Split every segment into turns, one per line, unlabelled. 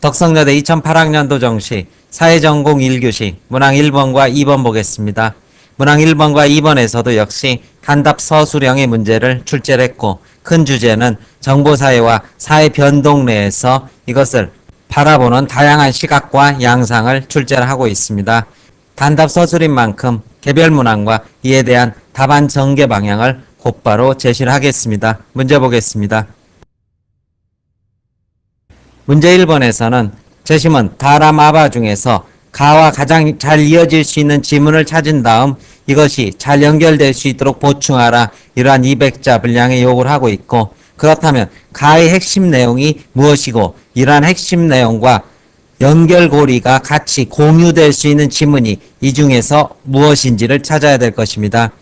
덕성여대 2008학년도 정시 사회전공 1교시 문항 1번과 2번 보겠습니다. 문항 1번과 2번에서도 역시 단답 서술형의 문제를 출제를 했고 큰 주제는 정보사회와 사회 변동 내에서 이것을 바라보는 다양한 시각과 양상을 출제를 하고 있습니다. 단답 서술인 만큼 개별 문항과 이에 대한 답안 전개 방향을 곧바로 제시를 하겠습니다. 문제 보겠습니다. 문제 1번에서는 제시문 다라마바 중에서 가와 가장 잘 이어질 수 있는 지문을 찾은 다음 이것이 잘 연결될 수 있도록 보충하라 이러한 200자 분량의 요구를 하고 있고 그렇다면 가의 핵심 내용이 무엇이고 이러한 핵심 내용과 연결고리가 같이 공유될 수 있는 지문이 이 중에서 무엇인지를 찾아야 될 것입니다.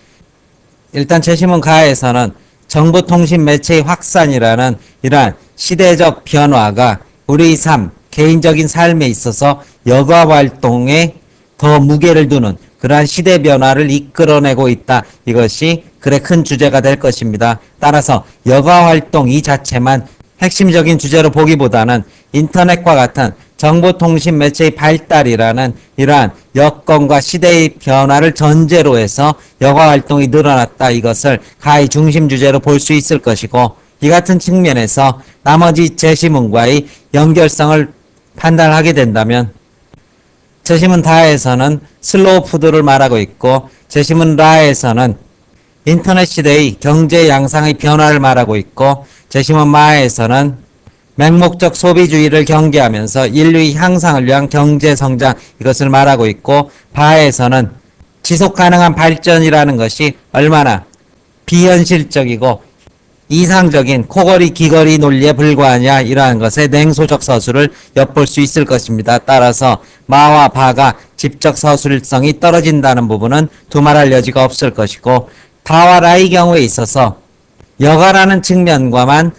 일단 제시문 가에서는 정보통신 매체의 확산이라는 이러한 시대적 변화가 우리 삶, 개인적인 삶에 있어서 여가 활동에 더 무게를 두는 그러한 시대 변화를 이끌어내고 있다. 이것이 글의 큰 주제가 될 것입니다. 따라서 여가 활동 이 자체만 핵심적인 주제로 보기보다는 인터넷과 같은 정보통신 매체의 발달이라는 이러한 여건과 시대의 변화를 전제로 해서 여가 활동이 늘어났다. 이것을 가히 중심 주제로 볼 수 있을 것이고 이 같은 측면에서 나머지 제시문과의 연결성을 판단하게 된다면 제시문 다에서는 슬로우 푸드를 말하고 있고 제시문 라에서는 인터넷 시대의 경제 양상의 변화를 말하고 있고 제시문 마에서는 맹목적 소비주의를 경계하면서 인류의 향상을 위한 경제 성장 이것을 말하고 있고 바에서는 지속 가능한 발전이라는 것이 얼마나 비현실적이고 이상적인 코걸이 귀걸이 논리에 불과하냐 이러한 것에 냉소적 서술을 엿볼 수 있을 것입니다. 따라서 마와 바가 집적 서술성이 떨어진다는 부분은 두말할 여지가 없을 것이고 다와 라의 경우에 있어서 여가라는 측면과만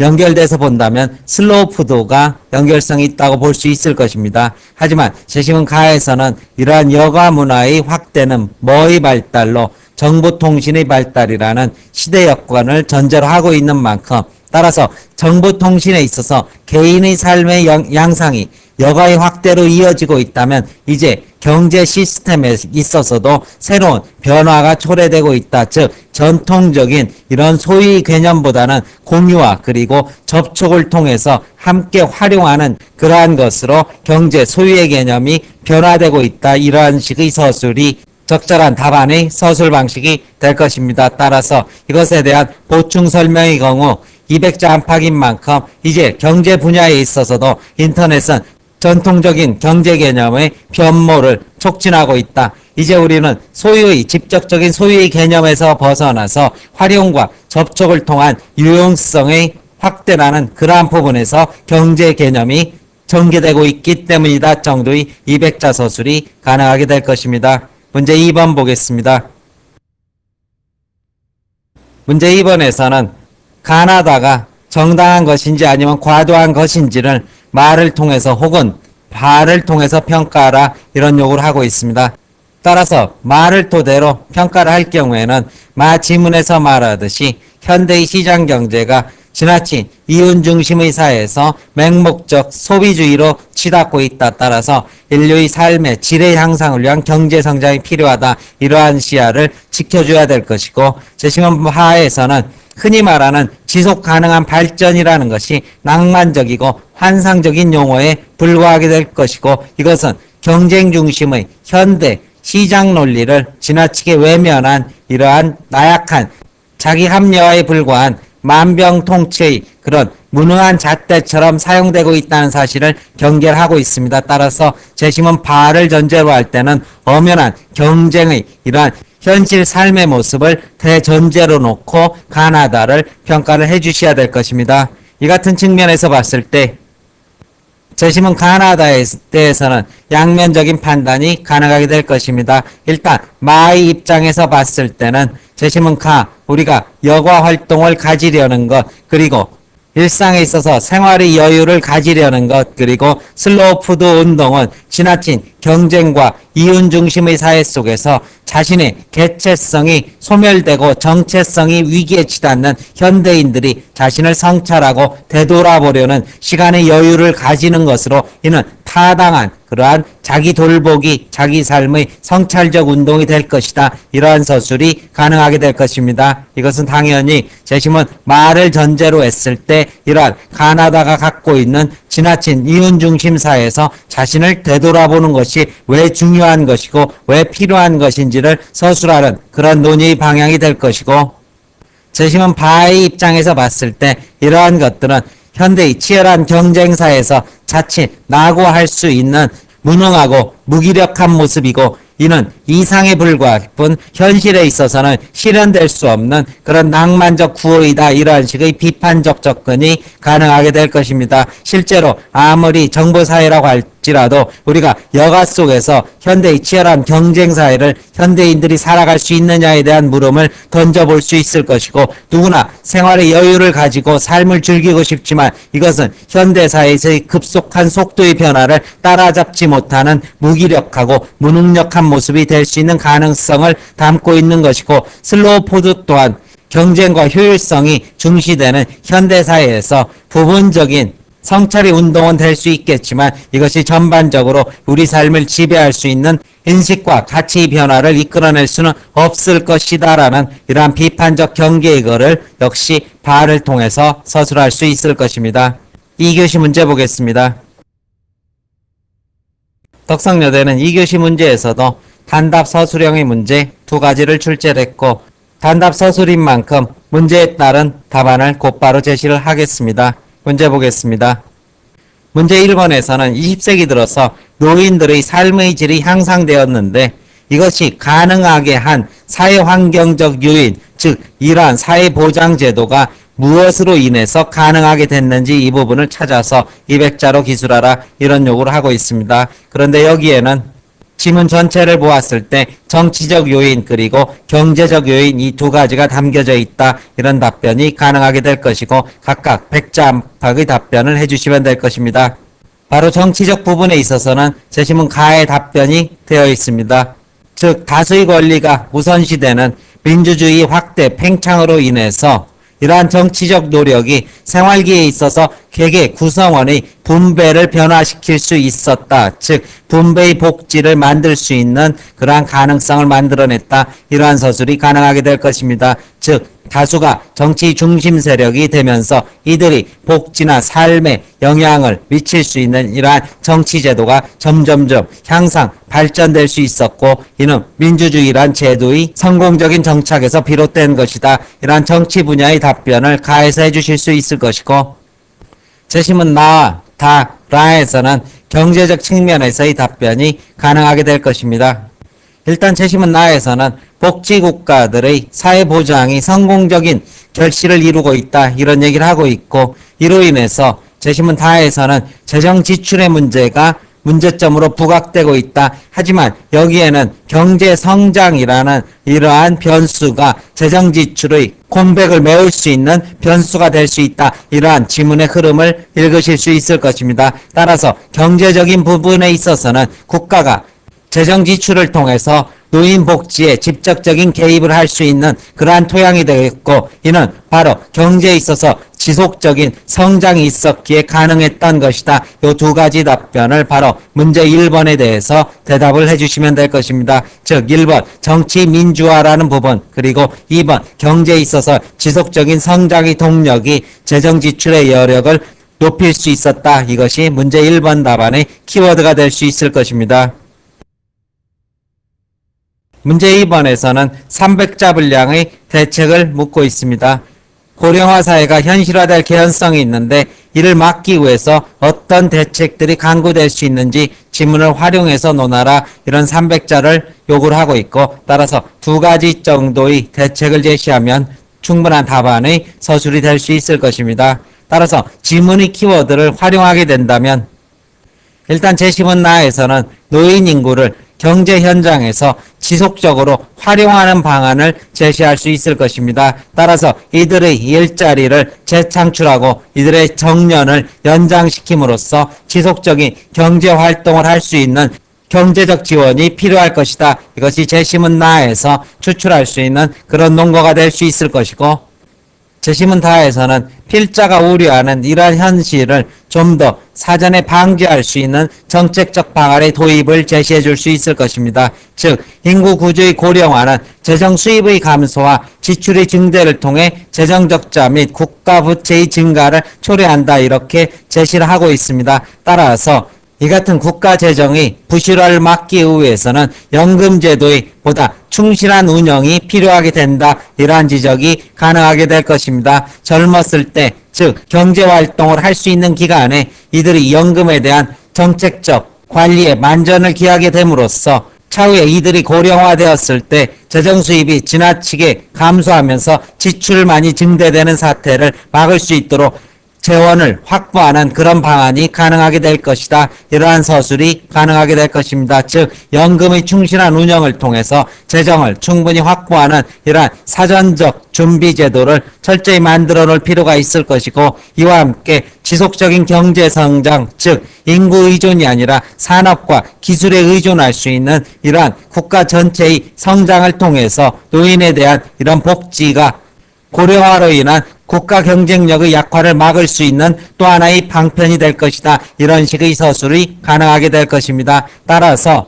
연결돼서 본다면 슬로우 푸드가 연결성이 있다고 볼 수 있을 것입니다. 하지만 제시문 가에서는 이러한 여가 문화의 확대는 뭐의 발달로 정보통신의 발달이라는 시대 여건을 전제로 하고 있는 만큼 따라서 정보통신에 있어서 개인의 삶의 영- 양상이 여가의 확대로 이어지고 있다면 이제 경제 시스템에 있어서도 새로운 변화가 초래되고 있다. 즉 전통적인 이런 소위 개념보다는 공유와 그리고 접촉을 통해서 함께 활용하는 그러한 것으로 경제 소유의 개념이 변화되고 있다. 이러한 식의 서술이 적절한 답안의 서술 방식이 될 것입니다. 따라서 이것에 대한 보충 설명의 경우 200자 안팎인 만큼 이제 경제 분야에 있어서도 인터넷은 전통적인 경제 개념의 변모를 촉진하고 있다. 이제 우리는 소유의 직접적인 소유의 개념에서 벗어나서 활용과 접촉을 통한 유용성의 확대라는 그러한 부분에서 경제 개념이 전개되고 있기 때문이다 정도의 200자 서술이 가능하게 될 것입니다. 문제 2번 보겠습니다. 문제 2번에서는 가나다가 정당한 것인지 아니면 과도한 것인지를 말을 통해서 혹은 발을 통해서 평가하라 이런 요구를 하고 있습니다. 따라서 말을 토대로 평가를 할 경우에는 마 지문에서 말하듯이 현대의 시장 경제가 지나친 이윤 중심의 사회에서 맹목적 소비주의로 치닫고 있다. 따라서 인류의 삶의 질의 향상을 위한 경제 성장이 필요하다. 이러한 시야를 지켜줘야 될 것이고 제시문 하에서는 흔히 말하는 지속 가능한 발전이라는 것이 낭만적이고 환상적인 용어에 불과하게 될 것이고 이것은 경쟁 중심의 현대 시장 논리를 지나치게 외면한 이러한 나약한 자기 합리화에 불과한 만병통치의 그런 무능한 잣대처럼 사용되고 있다는 사실을 경계하고 있습니다. 따라서 재심은 바를 전제로 할 때는 엄연한 경쟁의 이러한 현실 삶의 모습을 대전제로 놓고 가나다를 평가를 해 주셔야 될 것입니다. 이 같은 측면에서 봤을 때 재심은 가나다에 대해서는 양면적인 판단이 가능하게 될 것입니다. 일단 마의 입장에서 봤을 때는 재심은 가 우리가 여가 활동을 가지려는 것 그리고 일상에 있어서 생활의 여유를 가지려는 것 그리고 슬로우 푸드 운동은 지나친 경쟁과 이윤 중심의 사회 속에서 자신의 개체성이 소멸되고 정체성이 위기에 치닫는 현대인들이 자신을 성찰하고 되돌아보려는 시간의 여유를 가지는 것으로 이는 타당한 그러한 자기 돌보기, 자기 삶의 성찰적 운동이 될 것이다. 이러한 서술이 가능하게 될 것입니다. 이것은 당연히 재심은 말을 전제로 했을 때 이러한 가나다가 갖고 있는 지나친 이윤 중심 사회에서 자신을 되돌아보는 것이 왜 중요한 것이고 왜 필요한 것인지를 서술하는 그런 논의의 방향이 될 것이고 재심은 바의 입장에서 봤을 때 이러한 것들은 현대의 치열한 경쟁사에서 자칫 낙오할 수 있는 무능하고 무기력한 모습이고 이는 이상에 불과할 뿐 현실에 있어서는 실현될 수 없는 그런 낭만적 구호이다 이러한 식의 비판적 접근이 가능하게 될 것입니다. 실제로 아무리 정보사회라고 할지라도 우리가 여가 속에서 현대의 치열한 경쟁사회를 현대인들이 살아갈 수 있느냐에 대한 물음을 던져볼 수 있을 것이고 누구나 생활의 여유를 가지고 삶을 즐기고 싶지만 이것은 현대사회에서의 급속한 속도의 변화를 따라잡지 못하는 무기력하고 무능력한 모습이 될 수 있는 가능성을 담고 있는 것이고 슬로우 포드 또한 경쟁과 효율성이 중시되는 현대사회에서 부분적인 성찰의 운동은 될 수 있겠지만 이것이 전반적으로 우리 삶을 지배할 수 있는 인식과 가치의 변화를 이끌어낼 수는 없을 것이다라는 이러한 비판적 경계의 거를 역시 바를 통해서 서술할 수 있을 것입니다. 2교시 문제 보겠습니다. 덕성여대는 2교시 문제에서도 단답 서술형의 문제 두 가지를 출제했고 단답 서술인 만큼 문제에 따른 답안을 곧바로 제시를 하겠습니다. 문제 보겠습니다. 문제 1번에서는 20세기 들어서 노인들의 삶의 질이 향상되었는데 이것이 가능하게 한 사회환경적 요인, 즉 이러한 사회보장제도가 무엇으로 인해서 가능하게 됐는지 이 부분을 찾아서 200자로 기술하라 이런 요구를 하고 있습니다. 그런데 여기에는 지문 전체를 보았을 때 정치적 요인 그리고 경제적 요인 이 두 가지가 담겨져 있다 이런 답변이 가능하게 될 것이고 각각 100자 안팎의 답변을 해주시면 될 것입니다. 바로 정치적 부분에 있어서는 제시문 가의 답변이 되어 있습니다. 즉 다수의 권리가 우선시되는 민주주의 확대 팽창으로 인해서 이러한 정치적 노력이 생활기에 있어서 개개 구성원의 분배를 변화시킬 수 있었다. 즉 분배의 복지를 만들 수 있는 그러한 가능성을 만들어냈다. 이러한 서술이 가능하게 될 것입니다. 즉 다수가 정치 중심 세력이 되면서 이들이 복지나 삶에 영향을 미칠 수 있는 이러한 정치 제도가 점점점 향상 발전될 수 있었고 이는 민주주의란 제도의 성공적인 정착에서 비롯된 것이다. 이러한 정치 분야의 답변을 가해서 해주실 수 있을 것이고 재심은 나와 다 라에서는 경제적 측면에서의 답변이 가능하게 될 것입니다. 일단 재심은 나에서는 복지국가들의 사회보장이 성공적인 결실을 이루고 있다 이런 얘기를 하고 있고 이로 인해서 재심은 다에서는 재정 지출의 문제가 문제점으로 부각되고 있다. 하지만 여기에는 경제 성장이라는 이러한 변수가 재정 지출의 공백을 메울 수 있는 변수가 될 수 있다. 이러한 지문의 흐름을 읽으실 수 있을 것입니다. 따라서 경제적인 부분에 있어서는 국가가 재정 지출을 통해서 노인 복지에 직접적인 개입을 할 수 있는 그러한 토양이 되겠고 이는 바로 경제에 있어서 지속적인 성장이 있었기에 가능했던 것이다. 이 두 가지 답변을 바로 문제 1번에 대해서 대답을 해주시면 될 것입니다. 즉 1번 정치 민주화라는 부분 그리고 2번 경제에 있어서 지속적인 성장의 동력이 재정 지출의 여력을 높일 수 있었다. 이것이 문제 1번 답안의 키워드가 될 수 있을 것입니다. 문제 2번에서는 300자 분량의 대책을 묻고 있습니다. 고령화 사회가 현실화될 개연성이 있는데 이를 막기 위해서 어떤 대책들이 강구될 수 있는지 지문을 활용해서 논하라 이런 300자를 요구를 하고 있고 따라서 두 가지 정도의 대책을 제시하면 충분한 답안의 서술이 될 수 있을 것입니다. 따라서 지문의 키워드를 활용하게 된다면 일단 제시문 나에서는 노인 인구를 경제 현장에서 지속적으로 활용하는 방안을 제시할 수 있을 것입니다. 따라서 이들의 일자리를 재창출하고 이들의 정년을 연장시킴으로써 지속적인 경제 활동을 할 수 있는 경제적 지원이 필요할 것이다. 이것이 재심은 나에서 추출할 수 있는 그런 논거가 될 수 있을 것이고 다에서는 필자가 우려하는 이러한 현실을 좀 더 사전에 방지할 수 있는 정책적 방안의 도입을 제시해 줄 수 있을 것입니다. 즉, 인구 구조의 고령화는 재정 수입의 감소와 지출의 증대를 통해 재정 적자 및 국가 부채의 증가를 초래한다. 이렇게 제시를 하고 있습니다. 따라서 이 같은 국가 재정의 부실화를 막기 위해서는 연금 제도의 보다 충실한 운영이 필요하게 된다. 이러한 지적이 가능하게 될 것입니다. 젊었을 때, 즉 경제 활동을 할 수 있는 기간에 이들이 연금에 대한 정책적 관리에 만전을 기하게 됨으로써 차후에 이들이 고령화되었을 때 재정 수입이 지나치게 감소하면서 지출만이 증대되는 사태를 막을 수 있도록 재원을 확보하는 그런 방안이 가능하게 될 것이다. 이러한 서술이 가능하게 될 것입니다. 즉 연금의 충실한 운영을 통해서 재정을 충분히 확보하는 이러한 사전적 준비 제도를 철저히 만들어 놓을 필요가 있을 것이고 이와 함께 지속적인 경제 성장 즉 인구 의존이 아니라 산업과 기술에 의존할 수 있는 이러한 국가 전체의 성장을 통해서 노인에 대한 이런 복지가 고령화로 인한 국가 경쟁력의 약화를 막을 수 있는 또 하나의 방편이 될 것이다. 이런 식의 서술이 가능하게 될 것입니다. 따라서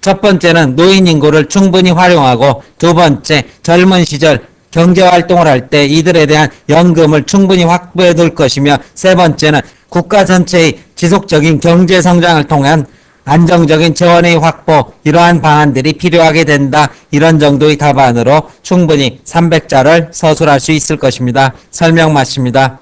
첫 번째는 노인 인구를 충분히 활용하고 두 번째 젊은 시절 경제 활동을 할 때 이들에 대한 연금을 충분히 확보해 둘 것이며 세 번째는 국가 전체의 지속적인 경제 성장을 통한 안정적인 재원의 확보 이러한 방안들이 필요하게 된다. 이런 정도의 답안으로 충분히 300자를 서술할 수 있을 것입니다. 설명 마칩니다.